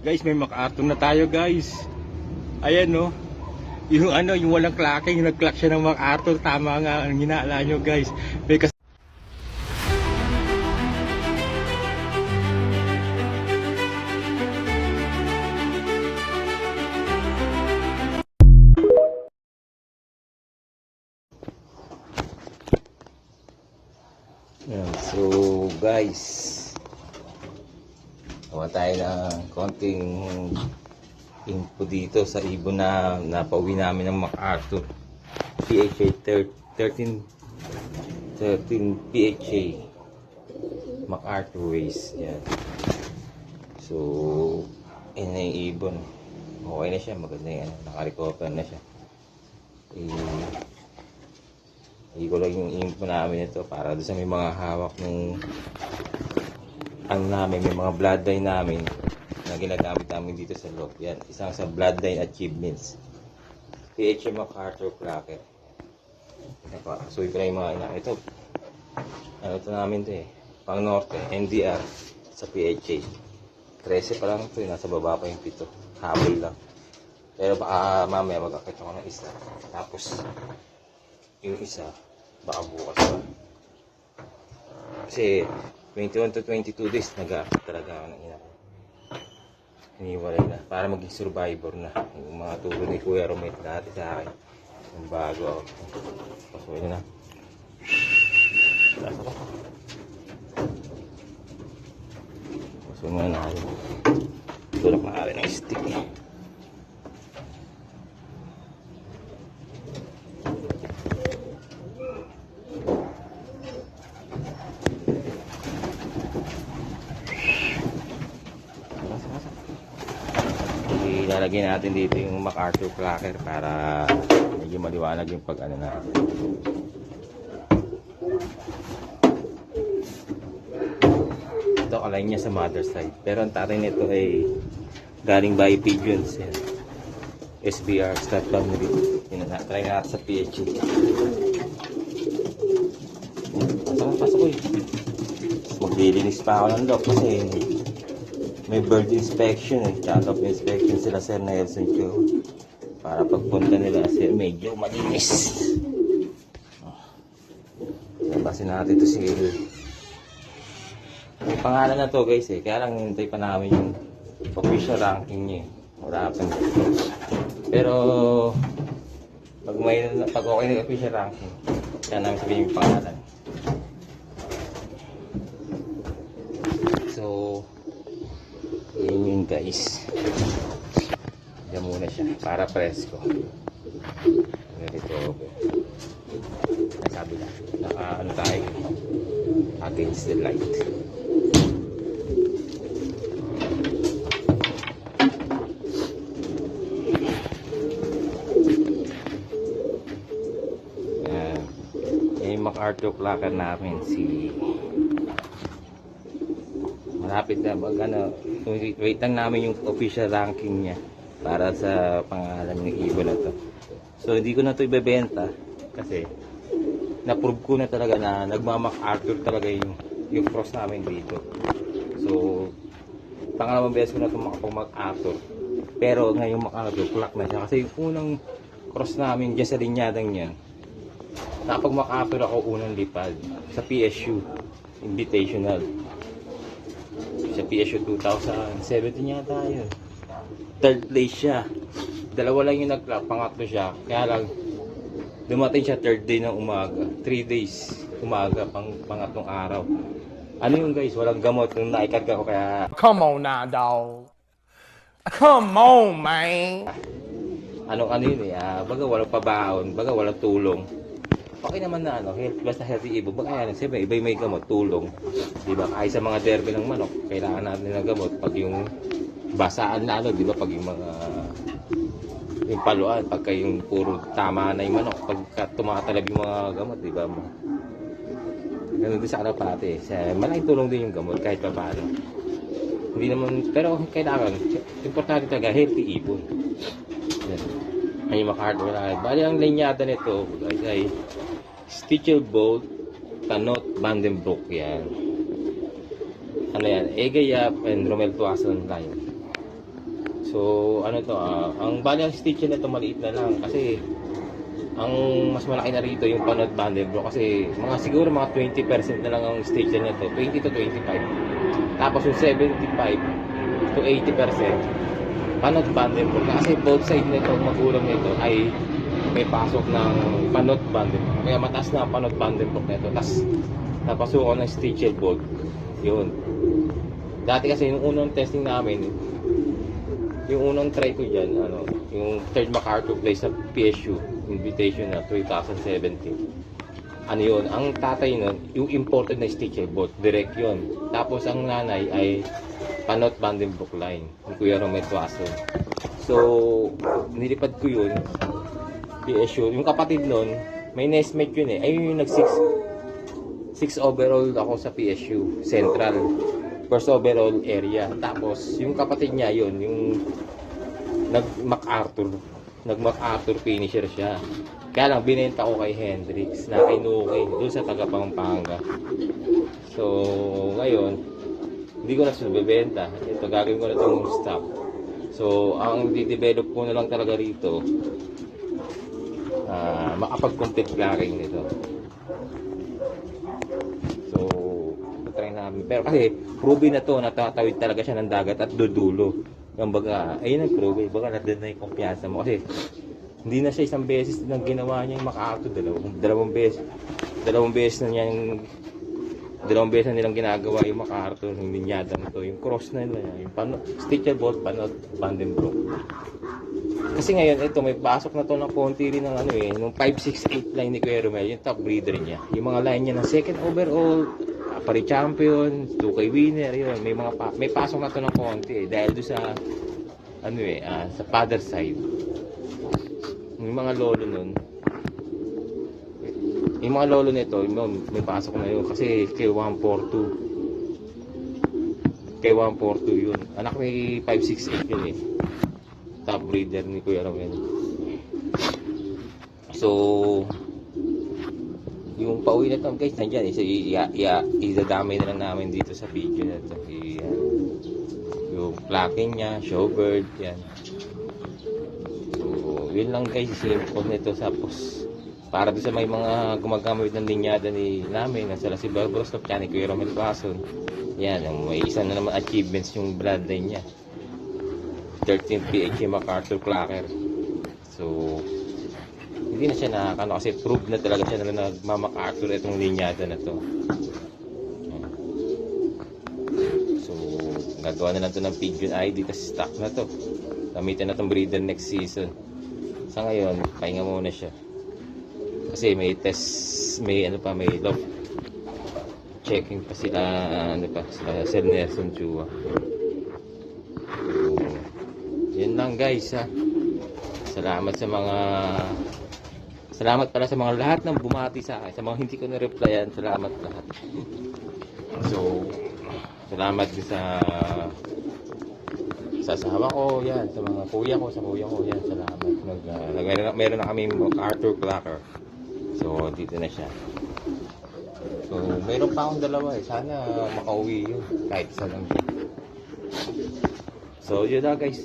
Guys, may MacArthur na tayo guys. Ayan no. Yung ano, yung walang klake, yung nag-clock siya ng MacArthur. Tama nga ang hinala nyo guys. May kas- Yan, so guys, gawa tayo ng konting info dito sa ibon na napauwi namin ng MacArthur. PHA thir- 13 13 PHA MacArthur Race. Yan. So, yun na yung ibon. Okay na siya, maganda yan. Nakarecover na siya. Eh, hindi ko lang yung info namin ito para doon sa may mga hawak ng ano namin, may mga bloodline namin na ginagamit namin dito sa loob. Yan, isang sa bloodline achievements. PHM MacArthur Cracker. So, ko na yung mga ina. Ito, ano ito namin ito eh. Pang Norte, NDR sa PHA. 13 pa lang ito, eh. nasa baba pa yung pito. Habol lang. Pero baka mamaya magkakit ako ng isa. Tapos, yung isa, baka bukas pa. Kasi, 21 to 22 days, nag-aakit talaga ako ng ina. ko. Hiniwalay na. Para maging survivor na. Yung mga turo ni Kuya Romit dati sa akin. Yung bago ako. Pasukin na. Lasa ko. Pasukin mo na natin. Tulak na natin ng stick eh. Ilalagay natin dito yung MacArthur Clacker para medyo maliwanag yung pag ano natin. Ito kalay niya sa mother side. Pero ang tatay nito ay galing by pigeons. Yan. SBR, stud family. Yun na, try na natin sa PHC. Pasok, pasok eh. Maglilinis pa ako ng lock kasi may bird inspection eh. Of inspection sila Sir Nelson Cho. Para pagpunta nila sir medyo malinis. Labasin natin to si May pangalan na to guys eh. Kaya lang hintay pa namin yung official ranking niya eh. Wala pa. Pero pag may pag okay na official ranking, kaya namin sabihin yung pangalan. So, yun yun guys. Diyan muna siya para presko. Ganito. Sabi na. Naka ano tayo. Against the light. Yan. Yung MacArthur Clacker namin. Si malapit na mag ano, wait lang namin yung official ranking niya para sa pangalan ng ibon na to. So hindi ko na to ibebenta kasi na-prove ko na talaga na nagmamak-Arthur talaga yung yung cross namin dito. So pangalawang beses ko na itong makapag-Arthur. Pero ngayong MacArthur, clock na siya. Kasi yung unang cross namin dyan sa linyadang yan, nakapag MacArthur ako unang lipad sa PSU Invitational sa PSU 2017 yata yun. Third place siya. Dalawa lang yung nag pangatlo siya. Kaya lang, dumating siya third day ng umaga. Three days umaga, pang pangatlong araw. Ano yung guys, walang gamot nung naikarga ko kaya Come on now, dog. Come on, man. ano ano yun eh, ah, baga walang pabaon, baga walang tulong. Okay naman na ano, health, basta healthy ibo. Baga yan, siyempre iba may gamot, tulong. Di ba? Kahit sa mga derby ng manok, kailangan natin ng gamot. Pag yung basaan na ano, di ba? Pag yung mga yung paluan, pagka yung puro tama na yung manok, pagka tumatalab yung mga gamot, di ba? Ganun din sa kalapate. Sa, malaking tulong din yung gamot kahit pa paano. Hindi naman, pero kailangan, importante talaga, healthy ibon. Yan. Ay, MacArthur wala. Bali, ang linyada nito, guys, ay Stitchel Bolt, Tanot, Vandenbroek, yan. Ano yan? Ega Yap and Romel Tuason Lion. So, ano to, ah, ang bali ang stitch na to maliit na lang kasi ang mas malaki na rito yung panot bro kasi mga siguro mga 20% na lang ang stitch na to 20 to 25 tapos yung 75 to 80% panot bro kasi both side nito magulang nito ay may pasok ng panot bundle kaya mataas na ang panot bro nito. Tapos napasukan ng stitched bolt yun. Dati kasi yung unang testing namin yung unang try ko dyan, ano, yung third MacArthur Place sa PSU, invitation na 2017. Ano yun, ang tatay nun, yung imported na stitcher boat, direct yun. Tapos ang nanay ay Panot Vandenbroek line, yung Kuya Romel Tuaso. So, nilipad ko yun, PSU. Yung kapatid nun, may nestmate yun eh. Ayun yung nag 6 6 overall ako sa PSU, Central. First overall area. Tapos, yung kapatid niya yun, yung nag-MacArthur. Nag-MacArthur finisher siya. Kaya lang, binenta ko kay Hendrix na kinuki doon sa taga Pampanga. So, ngayon, hindi ko na siya bebenta. Ito, gagawin ko na itong stock. So, ang di-develop ko na lang talaga rito, ah makapag-complete garing nito. So, try namin. Pero kasi, proven na to, natatawid talaga siya ng dagat at dudulo. Yung baga, ayun ang prove, baga nandun na yung kumpiyansa mo. Kasi, hindi na siya isang beses nang ginawa niya yung makaato, dalawang, dalawang beses. Dalawang beses na niya yung dalawang beses na nilang ginagawa yung MacArthur, yung linyada na to, yung cross na nila, yung pano, stitcher bolt, panot, Vandenbroek. Kasi ngayon, ito, may pasok na to ng konti rin ng ano eh, nung 568 line ni Kuya Romel, yung top breeder niya. Yung mga line niya ng second overall, uh, pari champion, 2K winner, yun, may mga pa, may pasok na to ng konti eh, dahil doon sa, ano eh, ah, sa father side. Yung mga lolo nun, yung mga lolo nito, yung may pasok na yun kasi kay 142. Kay 142 yun. Anak ni 568 yun eh. Top breeder ni Kuya Romel. So, yung pauwi na to, guys, nandyan. Isa, iya, iya, idadamay na lang namin dito sa video na to. Yan. Yung plucking niya, showbird, yan. So, yun lang guys, simple nito sa post. Para doon sa may mga gumagamit ng linyada ni namin, nasa si Barbaros Top ni Kuya Romel Pason. Yan, may isa na naman achievements yung bloodline niya. 13 PHA MacArthur Clacker. So, hindi na siya nakakano kasi prove na talaga siya na nagmamacarthur itong linyada na to. Yan. So, gagawa na lang to ng pigeon ID kasi stock na to. Gamitin na tong breeder next season. Sa ngayon, pahinga muna siya. Kasi may test, may ano pa, may love checking pa sila, ano pa, sila Sir Nelson Chua. So, yun lang guys ha. Salamat sa mga Salamat pala sa mga lahat ng bumati sa akin. Sa mga hindi ko na-replyan, salamat lahat. So, salamat din sa sa asawa ko, yan, sa mga kuya ko, sa kuya ko, yan, salamat. Nag, uh, meron, meron na kami Arthur Clacker. So, dito na siya. So, meron pa akong dalawa eh. Sana makauwi yun. Kahit isa lang. So, yun na guys.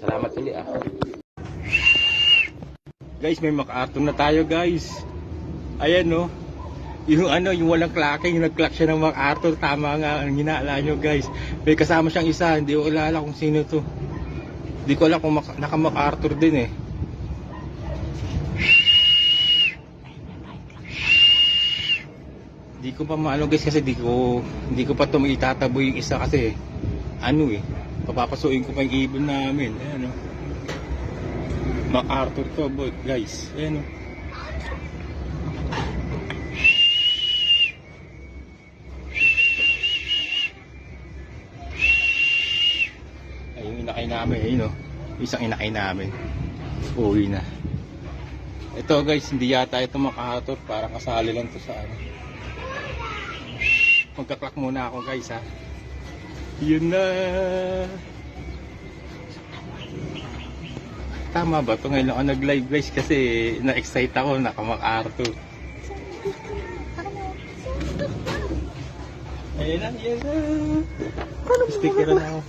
Salamat ulit ah. Guys, may MacArthur na tayo guys. Ayan no. Yung ano, yung walang clacking, yung nag-clack siya ng MacArthur. Tama nga, ang hinala nyo guys. May kasama siyang isa, hindi ko kilala kung sino to. Hindi ko alam kung naka-MacArthur din eh. Hindi ko pa maano guys kasi di ko hindi ko pa to maitataboy yung isa kasi ano eh papapasuin ko pa yung ibon namin ayan oh. MacArthur to boy guys ayan oh. ay yung inakay namin ayun oh. isang inakay namin uwi na ito guys hindi yata ito MacArthur para kasali lang to sa ano magkaklak muna ako guys ha yun na tama ba ito ngayon ako nag live guys kasi na-excite ako nakamak-Arthur Ayan na, ayan na. Sticker na ako.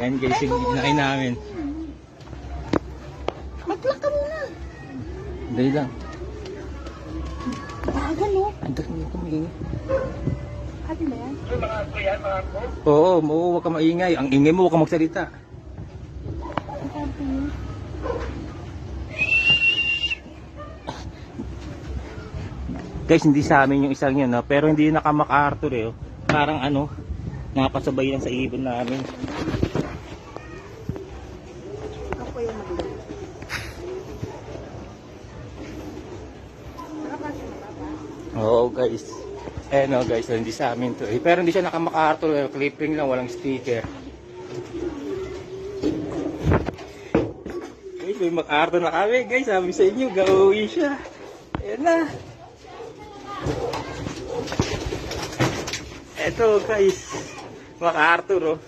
Yan guys, yung kinain namin. Mag-lock ka muna. Dali lang. Bagal, no? Ang dami ko maingay. Atin ba yan? Oo, oo, huwag ka maingay. Ang ingay mo, huwag ka magsalita. Guys, hindi sa amin yung isang yun, no? pero hindi yun naka-MacArthur eh. oh. Parang ano, napasabay lang sa ibon namin. Ako yung magulo. Oo guys. Eh no guys, hindi sa amin to eh. Pero hindi siya naka-MacArthur, eh. clipping lang, walang sticker. Guys, may MacArthur na kami guys. Sabi sa inyo, gauwi siya. Ayan na. Eto guys, MacArthur oh.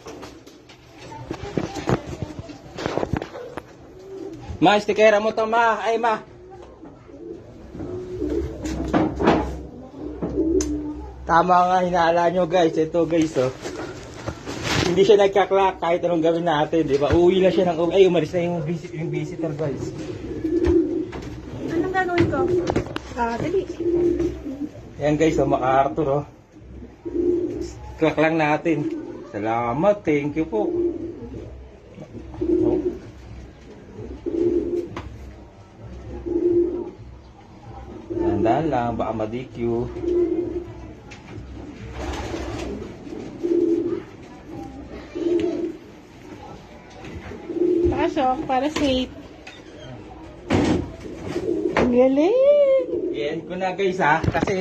Ma, stikera mo to ma. Ay ma. Tama nga hinala nyo guys. Ito guys oh. Hindi siya nagka-clock kahit anong gawin natin, di ba? Uwi na siya ng uwi. Ay, umalis na yung, visit, yung visitor guys. Anong gagawin ko? Ah, dali. Yan guys, oh, MacArthur oh. Clock lang natin. Salamat, thank you po. Oh. Tandaan lang, baka ma-DQ. Pasok, para safe. Ang galing! Yan ko na guys ha, kasi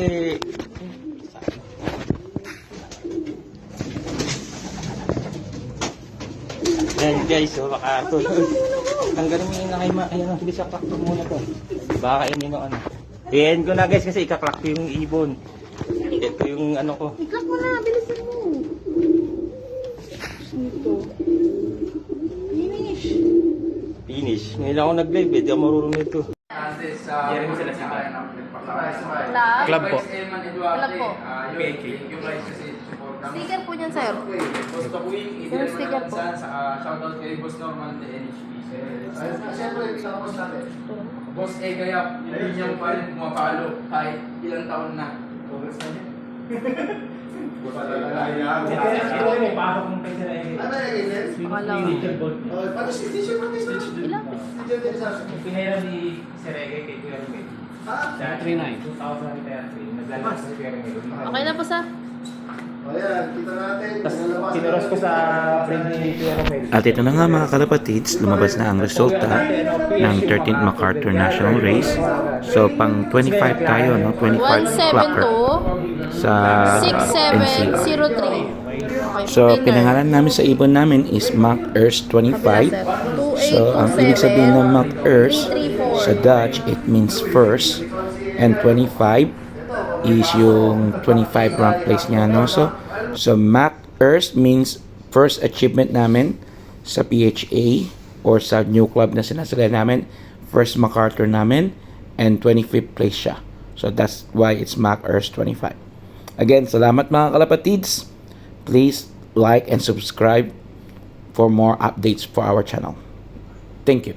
Yan guys, oh, MacArthur. Tanggalin mo yung nakay ma. Ayan, oh, sige sa clock to muna to. Baka ini no ano. Yan ko na guys kasi ika-clock ko yung ibon. Ito yung ano ko. I-clock mo na, bilisan mo. Ito. Finish. Finish. Ngayon ako nag-live eh, di ako marunong nito. Jeremy sila si Club? Club po. Club po. Sticker po niyan, ko yung sticker po. Shoutout kay Boss Norman de NHP. Siyempre, sa boss natin. Boss A Gayap, hindi niya pa rin pumapalo kahit ilang taon na. Congress na niya. Akala ko. Ilang? Pinahiram ni Sir Ege kay Kuya Romel. Sa 39. 2033. Naglalabas si Kuya Romel. Okay na po, sir. Tapos tinuros ko sa friend ni Kuya Romel. At ito na nga mga kalapatids, lumabas na ang resulta ng 13th MacArthur National Race. So pang 25 tayo, no? 25 clocker 172 sa NCR. 6703. Okay, So pinangalan namin sa ibon namin is Mac Earth 25. So ang ibig sabihin ng Mac Earth sa Dutch, it means first. And 25 is yung 25 rank place niya, no? So, so Mac Earth means first achievement namin sa PHA or sa new club na sinasala namin. First MacArthur namin and 25th place siya. So that's why it's Mac Earth 25. Again, salamat mga kalapatids. Please like and subscribe for more updates for our channel. Thank you.